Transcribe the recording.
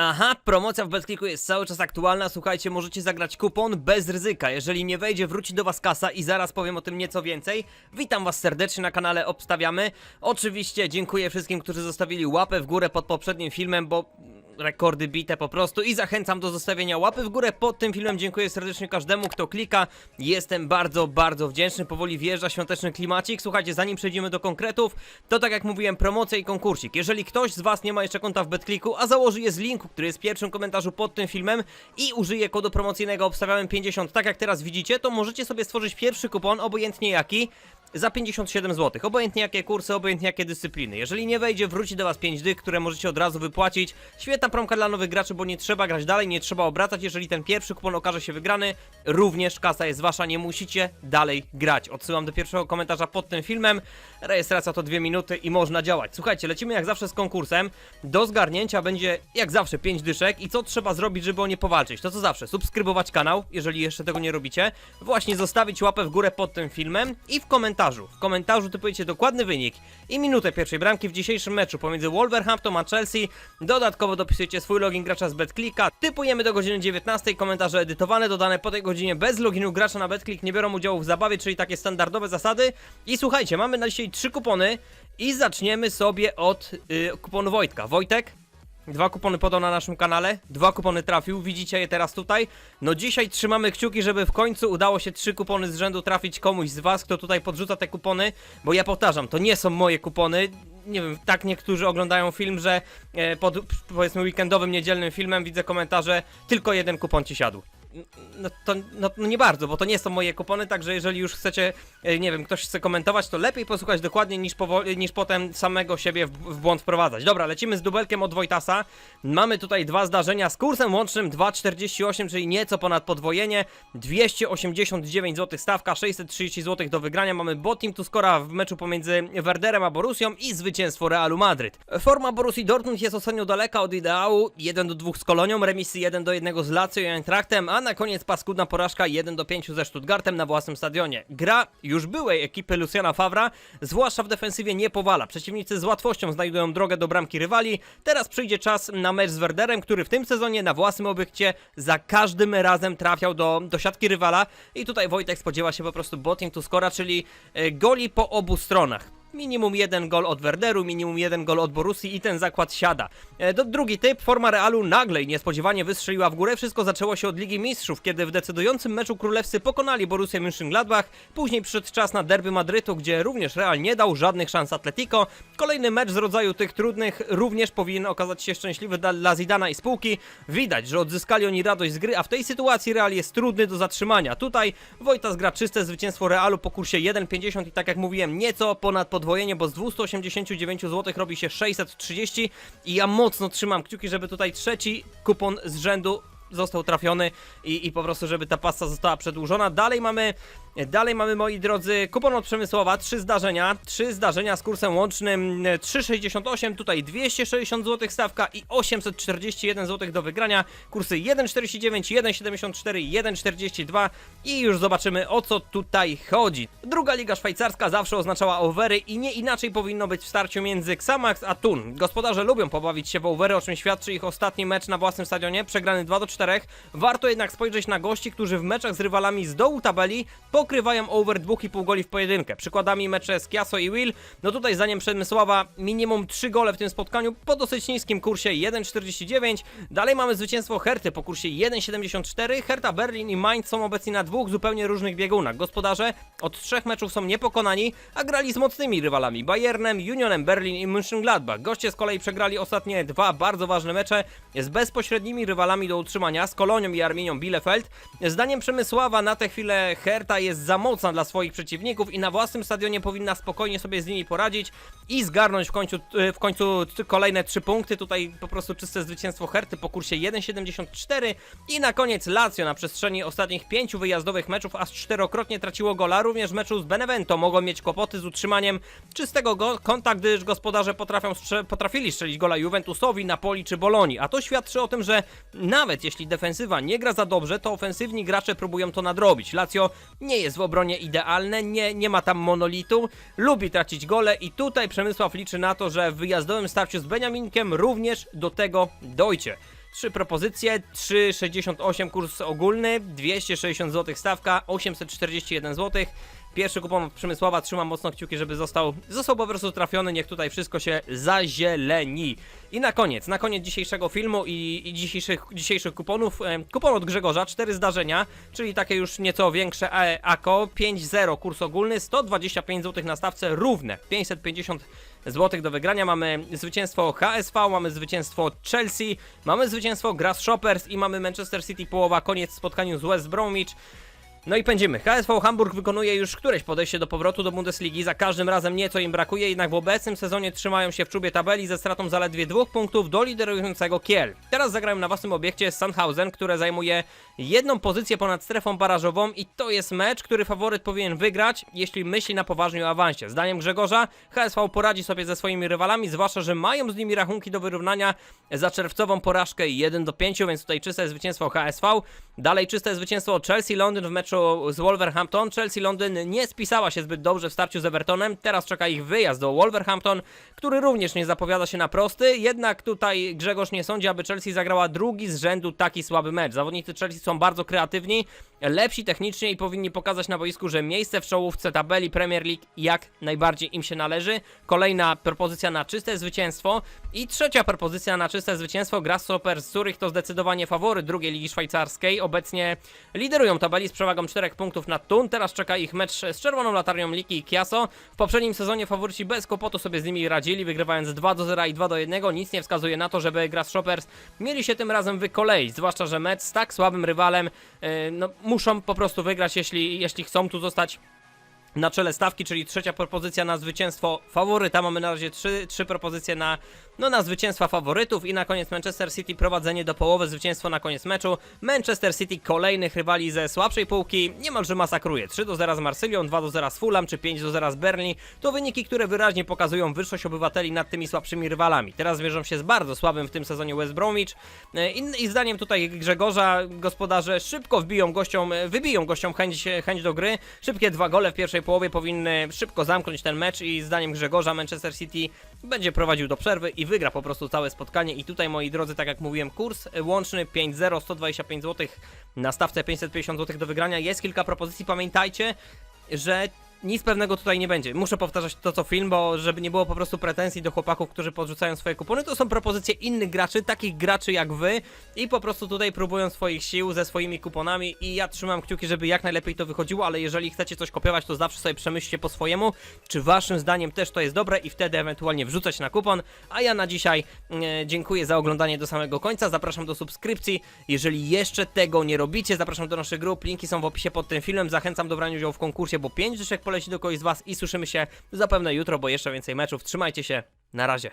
Aha, promocja w BetClicku jest cały czas aktualna. Słuchajcie, możecie zagrać kupon bez ryzyka. Jeżeli nie wejdzie, wróci do was kasa i zaraz powiem o tym nieco więcej. Witam was serdecznie na kanale Obstawiamy. Oczywiście dziękuję wszystkim, którzy zostawili łapę w górę pod poprzednim filmem, bo rekordy bite po prostu i zachęcam do zostawienia łapy w górę pod tym filmem. Dziękuję serdecznie każdemu, kto klika. Jestem bardzo, bardzo wdzięczny. Powoli wjeżdża świąteczny klimacik. Słuchajcie, zanim przejdziemy do konkretów, to tak jak mówiłem, promocja i konkursik. Jeżeli ktoś z was nie ma jeszcze konta w BetClicku, a założy je z linku, który jest w pierwszym komentarzu pod tym filmem i użyje kodu promocyjnego obstawiałem 50, tak jak teraz widzicie, to możecie sobie stworzyć pierwszy kupon, obojętnie jaki, za 57 zł. Obojętnie jakie kursy, obojętnie jakie dyscypliny. Jeżeli nie wejdzie, wróci do was 5 dych, które możecie od razu wypłacić. Świetna promka dla nowych graczy, bo nie trzeba grać dalej, nie trzeba obracać. Jeżeli ten pierwszy kupon okaże się wygrany, również kasa jest wasza, nie musicie dalej grać. Odsyłam do pierwszego komentarza pod tym filmem. Rejestracja to 2 minuty i można działać. Słuchajcie, lecimy jak zawsze z konkursem. Do zgarnięcia będzie jak zawsze 5 dyszek i co trzeba zrobić, żeby o nie powalczyć? To co zawsze, subskrybować kanał, jeżeli jeszcze tego nie robicie. Właśnie zostawić łapę w górę pod tym filmem i w komentarzu. W komentarzu typujecie dokładny wynik i minutę pierwszej bramki w dzisiejszym meczu pomiędzy Wolverhampton a Chelsea. Dodatkowo dopisujecie swój login gracza z BetClicka. Typujemy do godziny 19. Komentarze edytowane, dodane po tej godzinie bez loginu gracza na BetClick nie biorą udziału w zabawie, czyli takie standardowe zasady. I słuchajcie, mamy na dzisiaj trzy kupony i zaczniemy sobie od y, kuponu Wojtka. Wojtek? Dwa kupony podał na naszym kanale, dwa kupony trafił, widzicie je teraz tutaj. No dzisiaj trzymamy kciuki, żeby w końcu udało się trzy kupony z rzędu trafić komuś z was, kto tutaj podrzuca te kupony, bo ja powtarzam, to nie są moje kupony. Nie wiem, tak niektórzy oglądają film, że e, pod powiedzmy weekendowym, niedzielnym filmem widzę komentarze, tylko jeden kupon ci siadł. No to no, no nie bardzo, bo to nie są moje kupony, także jeżeli już chcecie, e, nie wiem, ktoś chce komentować, to lepiej posłuchać dokładnie niż, niż potem samego siebie w, w błąd wprowadzać. Dobra, lecimy z dubelkiem od Wojtasa. Mamy tutaj dwa zdarzenia z kursem łącznym 2,48, czyli nieco ponad podwojenie. 289 zł stawka, 630 zł do wygrania. Mamy Botim tu skora w meczu pomiędzy Werderem a Borusią i zwycięstwo Realu Madryt. Forma Borussii Dortmund jest ostatnio daleka od ideału. 1 do 2 z Kolonią, remisy 1 do 1 z Lazio i Eintrachtem, a na koniec paskudna porażka 1 do 5 ze Stuttgartem na własnym stadionie. Gra już byłej ekipy Luciana Favra, zwłaszcza w defensywie nie powala. Przeciwnicy z łatwością znajdują drogę do bramki rywali. Teraz przyjdzie czas na mecz z Werderem, który w tym sezonie na własnym obiekcie za każdym razem trafiał do, do siatki rywala. I tutaj Wojtek spodziewa się po prostu boting to skora, czyli e, goli po obu stronach. Minimum jeden gol od Werderu, minimum jeden gol od Borussii i ten zakład siada. E, do, drugi typ, forma Realu nagle i niespodziewanie wystrzeliła w górę. Wszystko zaczęło się od Ligi Mistrzów, kiedy w decydującym meczu królewscy pokonali Borussię Mönchengladbach. Później przyszedł czas na derby Madrytu, gdzie również Real nie dał żadnych szans Atletico. Kolejny mecz z rodzaju tych trudnych również powinien okazać się szczęśliwy dla, Zidana i spółki. Widać, że odzyskali oni radość z gry, a w tej sytuacji Real jest trudny do zatrzymania. Tutaj Wojtas gra czyste zwycięstwo Realu po kursie 1,50 i tak jak mówiłem, nieco ponad podwojenie, bo z 289 zł robi się 630 i ja mocno trzymam kciuki, żeby tutaj trzeci kupon z rzędu został trafiony i, i po prostu, żeby ta pasta została przedłużona. Dalej mamy, dalej mamy, moi drodzy, kupon od Przemysłowa, trzy zdarzenia, trzy zdarzenia z kursem łącznym e, 3,68, tutaj 260 zł stawka i 841 zł do wygrania, kursy 1,49, 1,74, 1,42 i już zobaczymy o co tutaj chodzi. Druga liga szwajcarska zawsze oznaczała overy i nie inaczej powinno być w starciu między Xamax a Thun. Gospodarze lubią pobawić się w overy, o czym świadczy ich ostatni mecz na własnym stadionie, przegrany 2 do 4. Warto jednak spojrzeć na gości, którzy w meczach z rywalami z dołu tabeli pokrywają over 2,5 goli w pojedynkę. Przykładami mecze z Kiaso i Will. No tutaj zdaniem Przemysława minimum 3 gole w tym spotkaniu po dosyć niskim kursie 1,49. Dalej mamy zwycięstwo Herty po kursie 1,74. Herta Berlin i Mainz są obecni na dwóch zupełnie różnych biegunach. Gospodarze od trzech meczów są niepokonani, a grali z mocnymi rywalami Bayernem, Unionem Berlin i Mönchengladbach. Goście z kolei przegrali ostatnie dwa bardzo ważne mecze z bezpośrednimi rywalami do utrzymania z Kolonią i Arminią Bielefeld. Zdaniem Przemysława na tę chwilę Herta jest za mocna dla swoich przeciwników i na własnym stadionie powinna spokojnie sobie z nimi poradzić i zgarnąć w końcu, w końcu kolejne trzy punkty. Tutaj po prostu czyste zwycięstwo Herty po kursie 1,74 i na koniec Lazio na przestrzeni ostatnich pięciu wyjazdowych meczów aż czterokrotnie traciło gola. Również w meczu z Benevento mogą mieć kłopoty z utrzymaniem czystego go- konta, gdyż gospodarze potrafią strze- potrafili strzelić gola Juventusowi, Napoli czy Bolonii. A to świadczy o tym, że nawet jeśli defensywa nie gra za dobrze, to ofensywni gracze próbują to nadrobić. Lazio nie jest w obronie idealne, nie, nie ma tam monolitu, lubi tracić gole i tutaj Przemysław liczy na to, że w wyjazdowym starciu z Beniaminkiem również do tego dojdzie. Trzy propozycje, 3,68 kurs ogólny, 260 zł stawka, 841 zł. Pierwszy kupon Przemysława, trzymam mocno kciuki, żeby został, został po prostu trafiony, niech tutaj wszystko się zazieleni. I na koniec, na koniec dzisiejszego filmu i, i dzisiejszych, dzisiejszych kuponów, kupon od Grzegorza, cztery zdarzenia, czyli takie już nieco większe e, AKO, 5-0 kurs ogólny, 125 zł na stawce, równe, 550 zł do wygrania, mamy zwycięstwo HSV, mamy zwycięstwo Chelsea, mamy zwycięstwo Grasshoppers i mamy Manchester City połowa, koniec spotkaniu z West Bromwich. No i pędzimy. HSV Hamburg wykonuje już któreś podejście do powrotu do Bundesligi. Za każdym razem nieco im brakuje, jednak w obecnym sezonie trzymają się w czubie tabeli ze stratą zaledwie dwóch punktów do liderującego Kiel. Teraz zagrają na własnym obiekcie Sandhausen, które zajmuje jedną pozycję ponad strefą barażową i to jest mecz, który faworyt powinien wygrać, jeśli myśli na poważnie o awansie. Zdaniem Grzegorza HSV poradzi sobie ze swoimi rywalami, zwłaszcza, że mają z nimi rachunki do wyrównania za czerwcową porażkę 1 do 5, więc tutaj czyste zwycięstwo HSV. Dalej czyste zwycięstwo Chelsea Londyn w meczu z Wolverhampton. Chelsea Londyn nie spisała się zbyt dobrze w starciu z Evertonem. Teraz czeka ich wyjazd do Wolverhampton, który również nie zapowiada się na prosty. Jednak tutaj Grzegorz nie sądzi, aby Chelsea zagrała drugi z rzędu taki słaby mecz. Zawodnicy Chelsea są bardzo kreatywni, lepsi technicznie i powinni pokazać na boisku, że miejsce w czołówce tabeli Premier League jak najbardziej im się należy. Kolejna propozycja na czyste zwycięstwo i trzecia propozycja na czyste zwycięstwo Grasshoppers z Zurich to zdecydowanie faworyt drugiej ligi szwajcarskiej. Obecnie liderują tabeli z przewagą 4 punktów nad Tun. Teraz czeka ich mecz z czerwoną latarnią Liki i Kiaso. W poprzednim sezonie faworyci bez kłopotu sobie z nimi radzili, wygrywając 2 do 0 i 2 do 1. Nic nie wskazuje na to, żeby Grasshoppers mieli się tym razem wykoleić, zwłaszcza, że mecz z tak słabym rywalem yy, no, muszą po prostu wygrać, jeśli, jeśli chcą tu zostać na czele stawki, czyli trzecia propozycja na zwycięstwo faworyta. Mamy na razie trzy, trzy propozycje na, no, na zwycięstwa faworytów i na koniec Manchester City prowadzenie do połowy, zwycięstwo na koniec meczu. Manchester City kolejnych rywali ze słabszej półki niemalże masakruje. 3 do 0 z Marsylią, 2 do 0 z Fulham czy 5 do 0 z Berlin. To wyniki, które wyraźnie pokazują wyższość obywateli nad tymi słabszymi rywalami. Teraz mierzą się z bardzo słabym w tym sezonie West Bromwich E, i, i zdaniem tutaj Grzegorza gospodarze szybko wbiją gościom, wybiją gościom chęć, chęć do gry. Szybkie dwa gole w pierwszej połowie powinny szybko zamknąć ten mecz i zdaniem Grzegorza Manchester City będzie prowadził do przerwy i wygra po prostu całe spotkanie. I tutaj moi drodzy, tak jak mówiłem, kurs łączny 5-0, 125 zł na stawce 550 zł do wygrania. Jest kilka propozycji, pamiętajcie, że nic pewnego tutaj nie będzie. Muszę powtarzać to co film, bo żeby nie było po prostu pretensji do chłopaków, którzy podrzucają swoje kupony, to są propozycje innych graczy, takich graczy jak wy i po prostu tutaj próbują swoich sił ze swoimi kuponami i ja trzymam kciuki, żeby jak najlepiej to wychodziło, ale jeżeli chcecie coś kopiować, to zawsze sobie przemyślcie po swojemu, czy waszym zdaniem też to jest dobre i wtedy ewentualnie wrzucać na kupon, a ja na dzisiaj e, dziękuję za oglądanie do samego końca, zapraszam do subskrypcji, jeżeli jeszcze tego nie robicie, zapraszam do naszych grup, linki są w opisie pod tym filmem, zachęcam do brania udziału w konkursie, bo 5 dyszek poleci do kogoś z was i słyszymy się zapewne jutro, bo jeszcze więcej meczów, trzymajcie się, na razie.